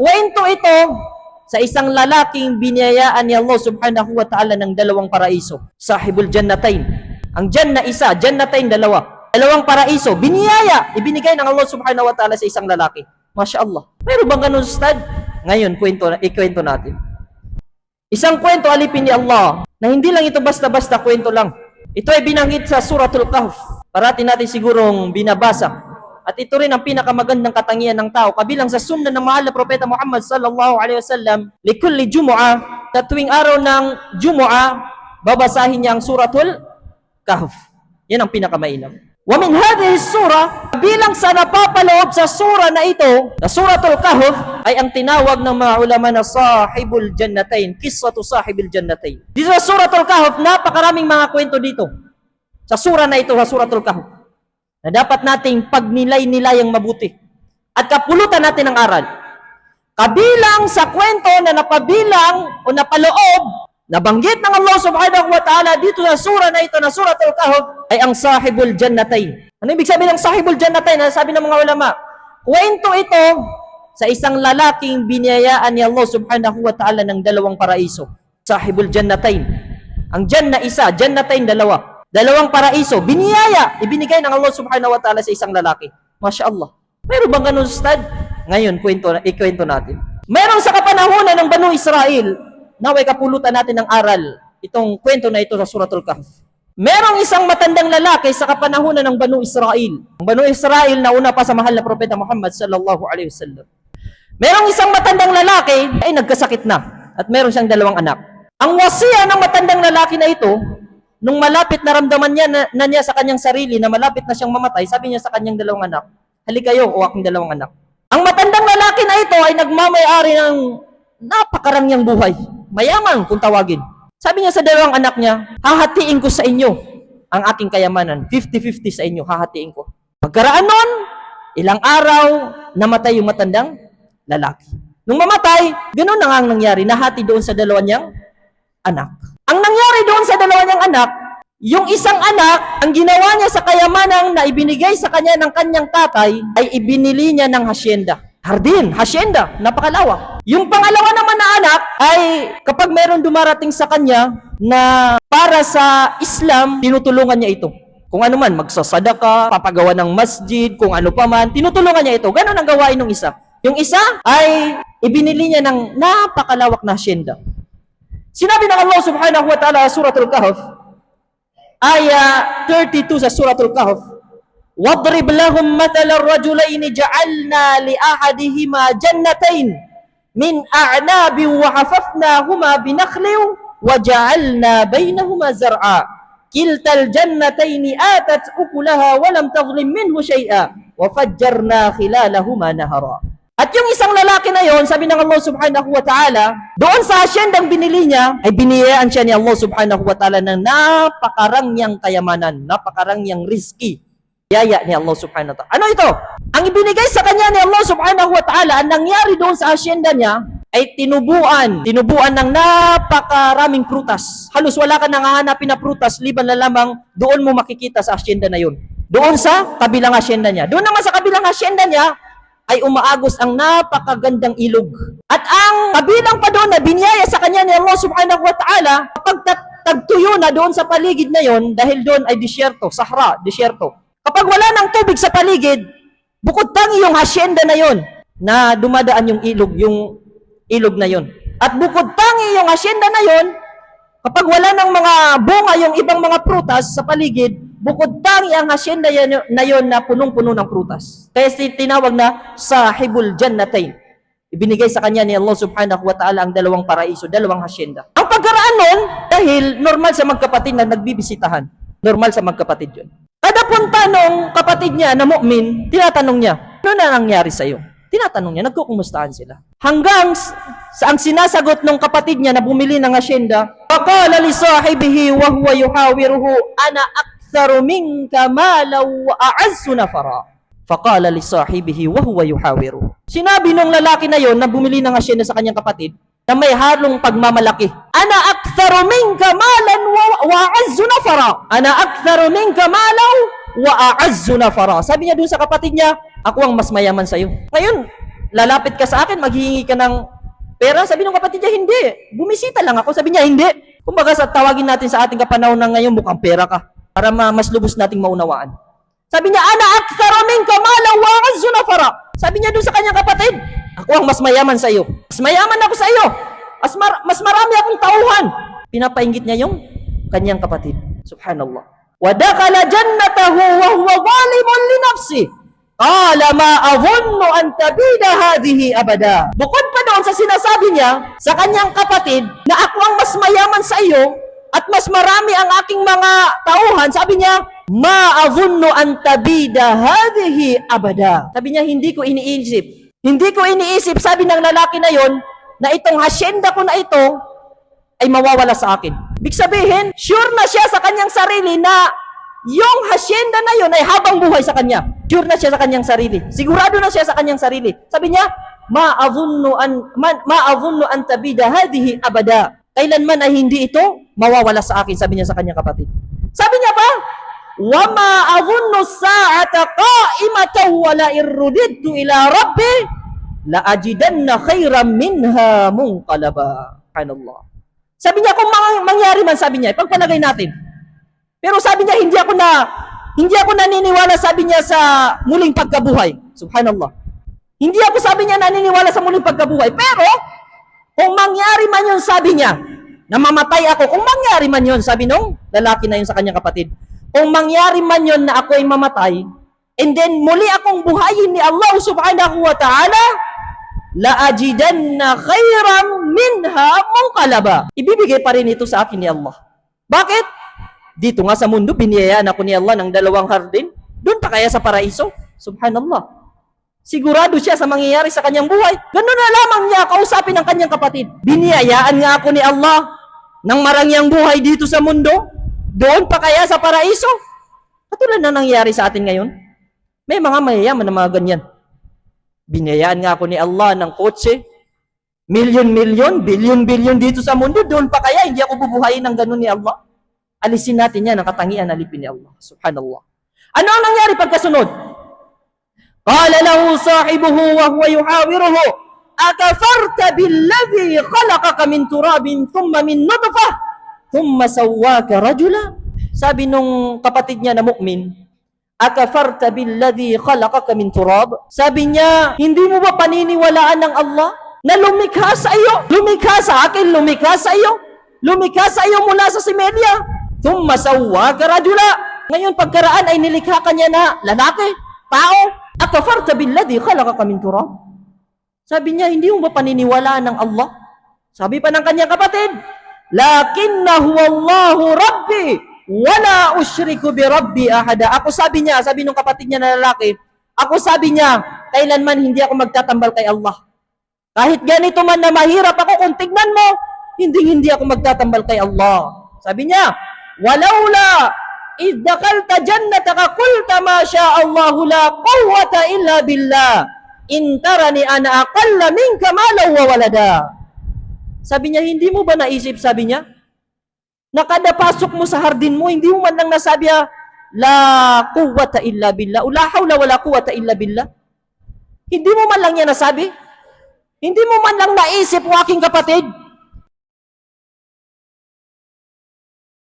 Kwento ito sa isang lalaking biniyayaan ni Allah subhanahu wa ta'ala ng dalawang paraiso. Sahibul Jannatain. Ang Janna isa, Jannatain dalawa. Dalawang paraiso, biniyaya, ibinigay ng Allah subhanahu wa ta'ala sa isang lalaki. Masya Allah. Pero bang ganun, Ustad? Ngayon, kwento, ikwento natin. Isang kwento alipin ni Allah na hindi lang ito basta-basta kwento lang. Ito ay binanggit sa Suratul Kahf. Parati natin sigurong binabasa. At ito rin ang pinakamagandang katangian ng tao. Kabilang sa sunna ng mahal na propeta Muhammad sallallahu alaihi wasallam, likulli jumu'ah, sa tuwing araw ng jumu'ah, babasahin niya ang Suratul Kahf. Yan ang pinakamainam. Wa min hadhihi sura, bilang sa napapaloob sa sura na ito, na Suratul Kahf, ay ang tinawag ng mga ulama na sahibul jannatain, kisatu sahibil jannatain. Dito sa Suratul Kahf, napakaraming mga kwento dito. Sa sura na ito, sa Suratul Kahf, na dapat nating pagnilay-nilayang mabuti. At kapulutan natin ng aral. Kabilang sa kwento na napabilang o napaloob, nabanggit ng Allah subhanahu wa ta'ala dito sa sura na ito na Suratul Kahf ay ang sahibul jannatain. Ano ibig sabihin ng sahibul jannatain? Ano sabi ng mga ulama? Kwento ito sa isang lalaking biniyayaan ni Allah subhanahu wa ta'ala ng dalawang paraiso. Sahibul jannatain. Ang janna isa, jannatain dalawa. Dalawang paraiso, biniyaya, ibinigay ng Allah subhanahu wa ta'ala sa isang lalaki. Masya Allah. Meron bang ganun, Ustad? Ngayon, kwento, ikwento natin. Meron sa kapanahunan ng Banu Israel, naway kapulutan natin ng aral, itong kwento na ito sa Suratul Kahf. Merong isang matandang lalaki sa kapanahunan ng Banu Israel. Ang Banu Israel na una pa sa mahal na propeta Muhammad sallallahu alaihi wasallam. Merong isang matandang lalaki ay nagkasakit na at meron siyang dalawang anak. Ang wasiya ng matandang lalaki na ito, nung malapit na ramdaman niya na, na niya sa kanyang sarili na malapit na siyang mamatay, sabi niya sa kanyang dalawang anak, halika kayo o aking dalawang anak. Ang matandang lalaki na ito ay nagmamayari ng napakarangyang buhay. Mayaman kung tawagin. Sabi niya sa dalawang anak niya, hahatiin ko sa inyo ang aking kayamanan. 50-50 sa inyo, hahatiin ko. Pagkaraan nun, ilang araw, namatay yung matandang lalaki. Nung mamatay, ganun na nga ang nangyari. Nahati doon sa dalawa niyang anak. Ang nangyari doon sa dalawa niyang anak, yung isang anak, ang ginawa niya sa kayamanang na ibinigay sa kanya ng kanyang tatay, ay ibinili niya ng hasyenda. Hardin, hasyenda, napakalawak. Yung pangalawa naman na anak ay kapag mayroon dumarating sa kanya na para sa Islam, tinutulungan niya ito. Kung ano man, magsasadaka, papagawa ng masjid, kung ano pa man, tinutulungan niya ito. Ganon ang gawain ng isa. Yung isa ay ibinili niya ng napakalawak na hasyenda. Sinabi ng Allah subhanahu wa ta'ala sa suratul Kahf, aya 32 sa suratul Kahf, واضرب لهم مثل الرجلين جعلنا لأحدهما جنتين من أعناب وحففناهما بنخل وجعلنا بينهما زرعا كلتا الجنتين آتت أكلها ولم تظلم منه شيئا وفجرنا خلالهما نهرا At yung isang lalaki na yon, sabi ng Allah subhanahu wa ta'ala, doon sa asyendang binili niya, ay biniyayaan siya ni Allah subhanahu wa ta'ala ng napakarangyang kayamanan, napakarangyang risky. Yaya ni Allah subhanahu wa ta'ala. Ano ito? Ang ibinigay sa kanya ni Allah subhanahu wa ta'ala, ang nangyari doon sa asyenda niya, ay tinubuan, tinubuan ng napakaraming prutas. Halos wala ka nang hahanapin na prutas, liban na lamang doon mo makikita sa asyenda na yun. Doon sa kabilang asyenda niya. Doon naman sa kabilang asyenda niya, ay umaagos ang napakagandang ilog. At ang kabilang pa doon na binyaya sa kanya ni Allah subhanahu wa ta'ala, kapag tagtuyo na doon sa paligid na yon, dahil doon ay disyerto, sahara, disyerto. Kapag wala ng tubig sa paligid, bukod tangi yung hasyenda na yon na dumadaan yung ilog, yung ilog na yon. At bukod tangi yung hasyenda na yon, kapag wala ng mga bunga yung ibang mga prutas sa paligid, bukod tangi ang hasyenda yan- na yon na punong-puno ng prutas. Kaya tinawag na sahibul jannatain. Ibinigay sa kanya ni Allah subhanahu wa ta'ala ang dalawang paraiso, dalawang hasyenda. Ang pagkaraan nun, dahil normal sa magkapatid na nagbibisitahan. Normal sa magkapatid yun. Kada punta nung kapatid niya na mu'min, tinatanong niya, ano na nangyari sa'yo? Tinatanong niya, nagkukumustahan sila. Hanggang sa ang sinasagot ng kapatid niya na bumili ng asyenda, Faqala li sahibihi wa huwa yuhawiruhu, ana wa a'azzu nafara. Faqala li sahibihi wa huwa yuhawiruhu. Sinabi nung lalaki na yon na bumili ng asyenda sa kanyang kapatid, na may halong pagmamalaki. Ana aktharu minka malan wa, wa a'azzu nafara. Ana aktharu minka malaw wa a'azzu. Sabi niya doon sa kapatid niya, ako ang mas mayaman sa iyo. Ngayon, lalapit ka sa akin, maghihingi ka ng pera. Sabi ng kapatid niya, hindi. Bumisita lang ako. Sabi niya, hindi. Kumbaga sa tawagin natin sa ating kapanahon na ngayon, mukhang pera ka. Para ma- mas lubos nating maunawaan. Sabi niya, ana akthara minka malan wa azzu nafara. Sabi niya doon sa kanyang kapatid, ako ang mas mayaman sa iyo. Mas mayaman ako sa iyo. Mas, mar- mas marami akong tauhan. Pinapainggit niya yung kanyang kapatid. Subhanallah. Wadakala jannatahu wa huwa zalimun li nafsi. Qala ma adhunnu an tabida hadhihi abada. Bukod pa doon sa sinasabi niya sa kanyang kapatid na ako ang mas mayaman sa iyo at mas marami ang aking mga tauhan, sabi niya, ma adhunnu an tabida hadhihi abada. Sabi niya, hindi ko iniisip. Hindi ko iniisip, sabi ng lalaki na yon, na itong hasyenda ko na ito ay mawawala sa akin. Big sabihin, sure na siya sa kanyang sarili na yung hasyenda na yun ay habang buhay sa kanya. Sure na siya sa kanyang sarili. Sigurado na siya sa kanyang sarili. Sabi niya, ma'avunnu an man, ma'avunnu an tabida hadhihi abada. Kailanman ay hindi ito mawawala sa akin, sabi niya sa kanyang kapatid. Sabi niya ma'avunnu sa'ata qa'imatan wa la irrudidtu ila rabbi la ajidanna khairan minha munqalaba. Subhanallah. Sabi niya, kung mang- mangyari man, sabi niya, ipagpalagay natin. Pero sabi niya, hindi ako na, hindi ako naniniwala, sabi niya, sa muling pagkabuhay. Subhanallah. Hindi ako, sabi niya, naniniwala sa muling pagkabuhay. Pero, kung mangyari man yun, sabi niya, na mamatay ako, kung mangyari man yun, sabi nung lalaki na yun sa kanyang kapatid, kung mangyari man yun na ako ay mamatay, and then muli akong buhayin ni Allah subhanahu wa ta'ala, laajidanna khairam minha munqalaba. Ibibigay pa rin ito sa akin ni Allah. Bakit? Dito nga sa mundo, biniyayaan ako ni Allah ng dalawang hardin. Doon pa kaya sa paraiso? Subhanallah. Sigurado siya sa mangyayari sa kanyang buhay. Ganun na lamang niya kausapin ang kanyang kapatid. Biniyayaan nga ako ni Allah ng marangyang buhay dito sa mundo. Doon pa kaya sa paraiso? Katulad na nangyayari sa atin ngayon. May mga mayayaman na mga ganyan. Binayaan nga ako ni Allah ng kotse. Milyon-milyon, bilyon-bilyon dito sa mundo. Doon pa kaya, hindi ako bubuhayin ng ganun ni Allah. Alisin natin yan ang katangian na lipin ni Allah. Subhanallah. Ano ang nangyari pagkasunod? Lahu sahibuhu wa huwa yuhawiruhu, Akafarta billadhi khalaqaka min turabin thumma min nutfah thumma sawwaka rajula. Sabi nung kapatid niya na mu'min, Akafarta billadhi khalaqaka min turab? Sabi niya, hindi mo ba paniniwalaan ng Allah na lumikha sa iyo? Lumikha sa akin, lumikha sa iyo. Lumikha sa iyo mula sa simedya. Thumma sawwaka rajula. Ngayon pagkaraan ay nilikha ka niya na lalaki, tao. Akafarta billadhi khalaqaka min turab? Sabi niya, hindi mo ba paniniwalaan ng Allah? Sabi pa ng kanyang kapatid, Lakinnahu Allahu Rabbi, wala ushriku bi Rabbi ahada. Ako sabi niya, sabi ng kapatid niya na lalaki, ako sabi niya, kailanman hindi ako magtatambal kay Allah. Kahit ganito man na mahirap ako, kung tignan mo, hindi hindi ako magtatambal kay Allah. Sabi niya, walaula إذ دخلت جنتك قلت ما شاء الله لا قوة إلا بالله إن ترني أنا أقل منك مالا وولدا Sabi niya, hindi mo ba naisip, sabi niya, na kada pasok mo sa hardin mo, hindi mo man lang nasabi, ah, la quwwata illa billah, o la hawla wala quwwata illa billah. Hindi mo man lang yan nasabi. Hindi mo man lang naisip, o aking kapatid,